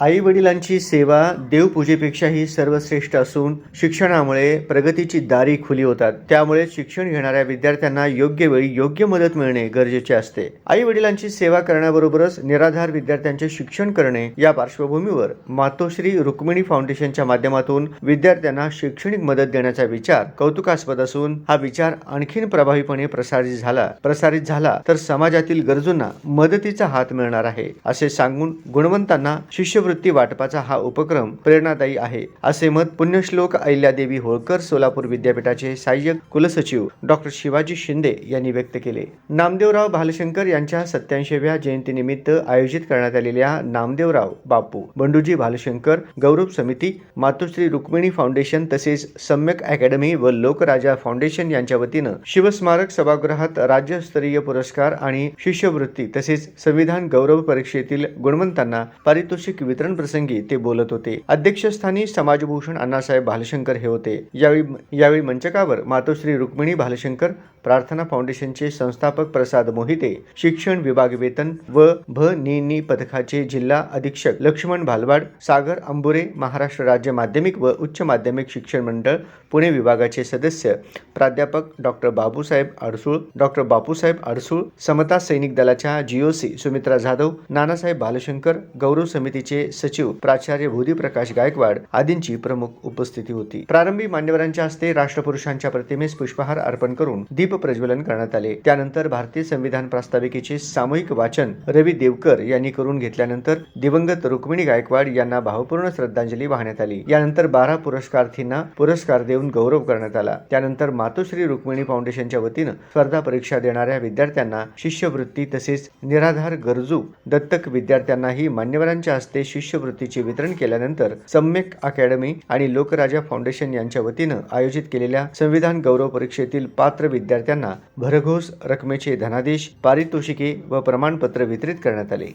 आई वडिलांची सेवा देवपूजेपेक्षाही सर्वश्रेष्ठ असून शिक्षणामुळे प्रगतीची दारी खुली होतात. त्यामुळे शिक्षण घेणाऱ्या विद्यार्थ्यांना योग्य वेळी योग्य मदत मिळणे गरजेचे असते. आई वडिलांची सेवा करण्याबरोबरच निराधार विद्यार्थ्यांचे शिक्षण करणे या पार्श्वभूमीवर मातोश्री रुक्मिणी फाउंडेशनच्या माध्यमातून विद्यार्थ्यांना शैक्षणिक मदत देण्याचा विचार कौतुकास्पद असून हा विचार आणखीन प्रभावीपणे प्रसारित झाला प्रसारित झाला तर समाजातील गरजूंना मदतीचा हात मिळणार आहे असे सांगून गुणवंतांना शिष्य शिष्यवृत्ती वाटपाचा हा उपक्रम प्रेरणादायी आहे असे मत पुण्यश्लोक अहिल्यादेवी होळकर सोलापूर विद्यापीठाचे सहाय्यक कुलसचिव डॉक्टर शिवाजी शिंदे यांनी व्यक्त केले. नामदेवराव भालशंकर यांच्या सत्याऐंशीव्या जयंतीनिमित्त आयोजित करण्यात आलेल्या नामदेवराव बापू बंडूजी भालशंकर गौरव समिती मातोश्री रुक्मिणी फाउंडेशन तसेच सम्यक अकॅडमी व लोकराजा फाउंडेशन यांच्या वतीनं शिवस्मारक सभागृहात राज्यस्तरीय पुरस्कार आणि शिष्यवृत्ती तसेच संविधान गौरव परीक्षेतील गुणवंतांना पारितोषिक वितरण प्रसंगी ते बोलत होते. अध्यक्षस्थानी समाजभूषण अण्णासाहेब भालशंकर हे होते. यावेळी यावेळी मंचकावर मातोश्री रुक्मिणी भालशंकर प्रार्थना फाउंडेशनचे संस्थापक प्रसाद मोहिते शिक्षण विभाग वेतन व भ नि नि पथकाचे जिल्हा अधीक्षक लक्ष्मण भालवाड सागर अंबुरे महाराष्ट्र राज्य माध्यमिक व उच्च माध्यमिक शिक्षण मंडळ पुणे विभागाचे सदस्य प्राध्यापक डॉक्टर बाबूसाहेब अडसूळ डॉक्टर बापूसाहेब अडसूळ समता सैनिक दलाच्या जीओसी सुमित्रा जाधव नानासाहेब भालशंकर गौरव समितीचे सचिव प्राचार्य भूदीप्रकाश गायकवाड आदींची प्रमुख उपस्थिती होती. प्रारंभी मान्यवरांच्या हस्ते राष्ट्रपुरुषांच्या प्रतिमेस पुष्पहार अर्पण करून दीप प्रज्वलन करण्यात आले. त्यानंतर भारतीय संविधान प्रास्ताविकेचे सामूहिक वाचन रवी देवकर यांनी करून घेतल्यानंतर दिवंगत रुक्मिणी गायकवाड यांना भावपूर्ण श्रद्धांजली वाहण्यात आली. यानंतर बारा पुरस्कारार्थींना पुरस्कार देऊन गौरव करण्यात आला. त्यानंतर मातोश्री रुक्मिणी फाउंडेशनच्या वतीनं स्पर्धा परीक्षा देणाऱ्या विद्यार्थ्यांना शिष्यवृत्ती तसेच निराधार गरजू दत्तक विद्यार्थ्यांनाही मान्यवरांच्या हस्ते शिष्यवृत्तीचे वितरण केल्यानंतर सम्यक अकॅडमी आणि लोकराजा फाउंडेशन यांच्या वतीनं आयोजित केलेल्या संविधान गौरव परीक्षेतील पात्र विद्यार्थ्यांना भरघोस रकमेचे धनादेश पारितोषिके व प्रमाणपत्र वितरित करण्यात आले.